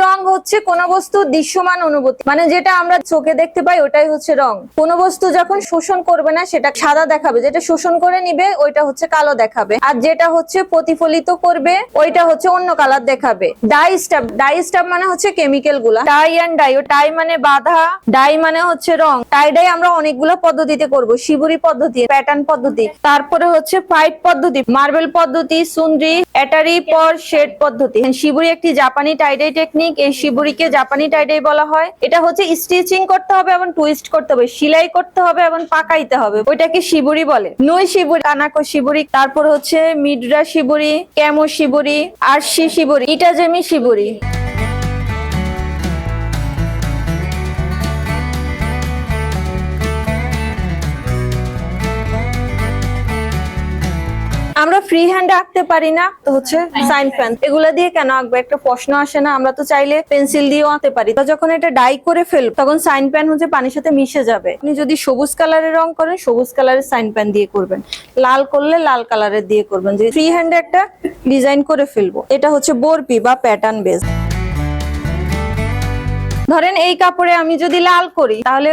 রং হচ্ছে কোন বস্তু দৃশ্যমান অনুভূতি। মানে যেটা আমরা চোখে দেখতে পাই, ওটাই হচ্ছে রং। কোন বস্তু যখন শোষণ করবে না, সেটা সাদা দেখাবে। যেটা শোষণ করে নিবে, ওইটা হচ্ছে কালো দেখাবে। আর যেটা হচ্ছে প্রতিফলিত করবে, ওইটা হচ্ছে অন্য কালার দেখাবে। ডাই স্টাফ ডাই স্টাফ মানে হচ্ছে কেমিক্যালগুলা। ডাই অ্যান্ড ডাই টাই মানে বাধা, ডাই মানে হচ্ছে রং। টাই ডাই আমরা অনেকগুলো পদ্ধতিতে করব। শিবুরি পদ্ধতি, প্যাটার্ন পদ্ধতি, তারপরে হচ্ছে ফাইট পদ্ধতি, মার্বেল পদ্ধতি, সুন্দ্রি, অ্যাটারি, পর শেড পদ্ধতি। শিবুরি একটি জাপানি টাইডাই টেকনিক। এই শিবুরিকে জাপানি টাইডাই বলা হয়। এটা হচ্ছে স্টিচিং করতে হবে এবং টুইস্ট করতে হবে, সিলাই করতে হবে এবং পাকাইতে হবে। ওইটাকে শিবুরি বলে? নই শিবুরি, কানাকো শিবুরি, তারপর হচ্ছে মিডরা shibori, kumo shibori, arashi shibori, itajime shibori. আমরা ফ্রি হ্যান্ডে আঁকতে পারি না, তো হচ্ছে সাইন ফ্যান এগুলো দিয়ে কেন আঁকবো? একটা প্রশ্ন আসে না, আমরা তো চাইলে পেন্সিল দিয়েও আঁকতে পারি। তো যখন এটা ডাই করে ফেল তখন সাইন প্যান হচ্ছে পানির সাথে মিশে যাবে। আপনি যদি সবুজ কালারের রং করেন, সবুজ কালারের সাইন প্যান দিয়ে করবেন। লাল করলে লাল কালারের দিয়ে করবেন। যে ফ্রি হ্যান্ডে একটা ডিজাইন করে ফেলব, এটা হচ্ছে বোরপি বা প্যাটার্ন বেস ধরেন এই কাপড়ে আমি যদি লাল করি, তাহলে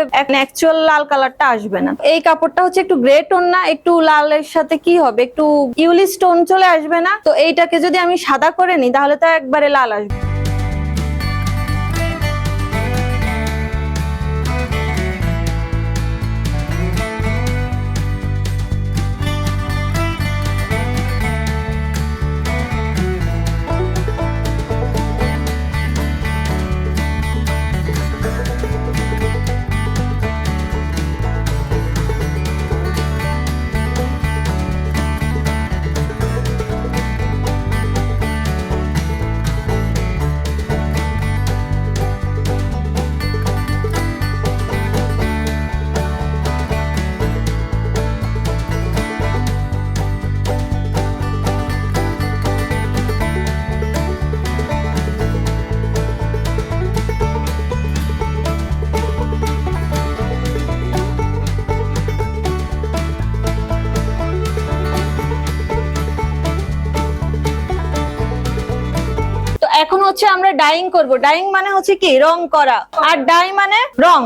লাল কালারটা আসবে না। এই কাপড়টা হচ্ছে একটু গ্রে টোন না, একটু লালের সাথে কি হবে? একটু ইউলি স্টোন চলে আসবে না? তো এইটাকে যদি আমি সাদা করে নিই, তাহলে তো একবারে লাল আসবে। হচ্ছে আমরা ডাইং করব। ডাইং মানে হচ্ছে কি? রং করা। আর ডাই মানে রং।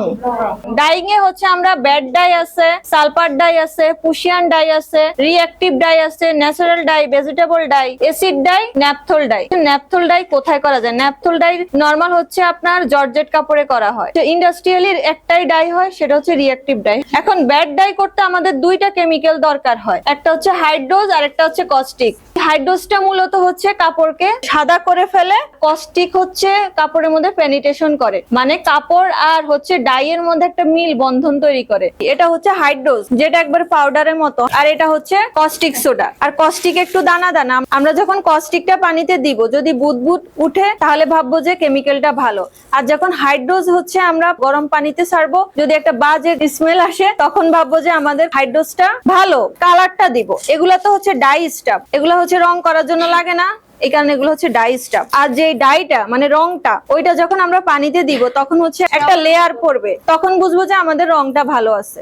ডাইং এ হচ্ছে আমরা ব্যাড ডাই আছে সালফার ডাই আছে পুশিয়ান ডাই আছে রিঅ্যাক্টিভ ডাই আছে natural dye vegetable dye acid dye naphthol dye naphthol dye কোথায় করা যায়? ন্যাপথল ডাই নর্মাল হচ্ছে আপনার জর্জেট কাপড়ে করা হয়। তো ইন্ডাস্ট্রিয়ালি একটাই ডাই হয়, সেটা হচ্ছে রিঅ্যাক্টিভ ডাই এখন ব্যাড ডাই করতে আমাদের দুইটা কেমিক্যাল দরকার হয়। একটা হচ্ছে হাইড্রোজ আর একটা হচ্ছে কস্টিক হাইড্রোজটা মূলত হচ্ছে কাপড়কে সাদা করে ফেলে, কস্টিক হচ্ছে কাপড়ের মধ্যে পেনিটেশন করে। মানে কাপড় আর হচ্ছে ডাইয়ের মধ্যে একটা মিল বন্ধন তৈরি করে। এটা হচ্ছে হাইড্রোস যেটা একবার পাউডারের মতো। আর এটা হচ্ছে কস্টিক সোডা আর কস্টিক একটু দানা দানা। আমরা যখন কস্টিকটা পানিতে দিব, যদি বুদবুদ উঠে, তাহলে ভাববো যে কেমিক্যালটা ভালো। আর যখন হাইড্রোজ হচ্ছে আমরা গরম পানিতে ছাড়বো যদি একটা বাজে স্মেল আসে, তখন ভাববো যে আমাদের হাইড্রোজটা ভালো কালারটা দিব। এগুলা তো হচ্ছে ডাই স্টাফ এগুলো হচ্ছে রং করার জন্য লাগে না। এই কারণে এগুলো হচ্ছে ডাই স্টাফ আর যে ডাইটা মানে রংটা, ওইটা যখন আমরা পানিতে দিব, তখন হচ্ছে একটা লেয়ার পড়বে। তখন বুঝব যে আমাদের রংটা ভালো আছে।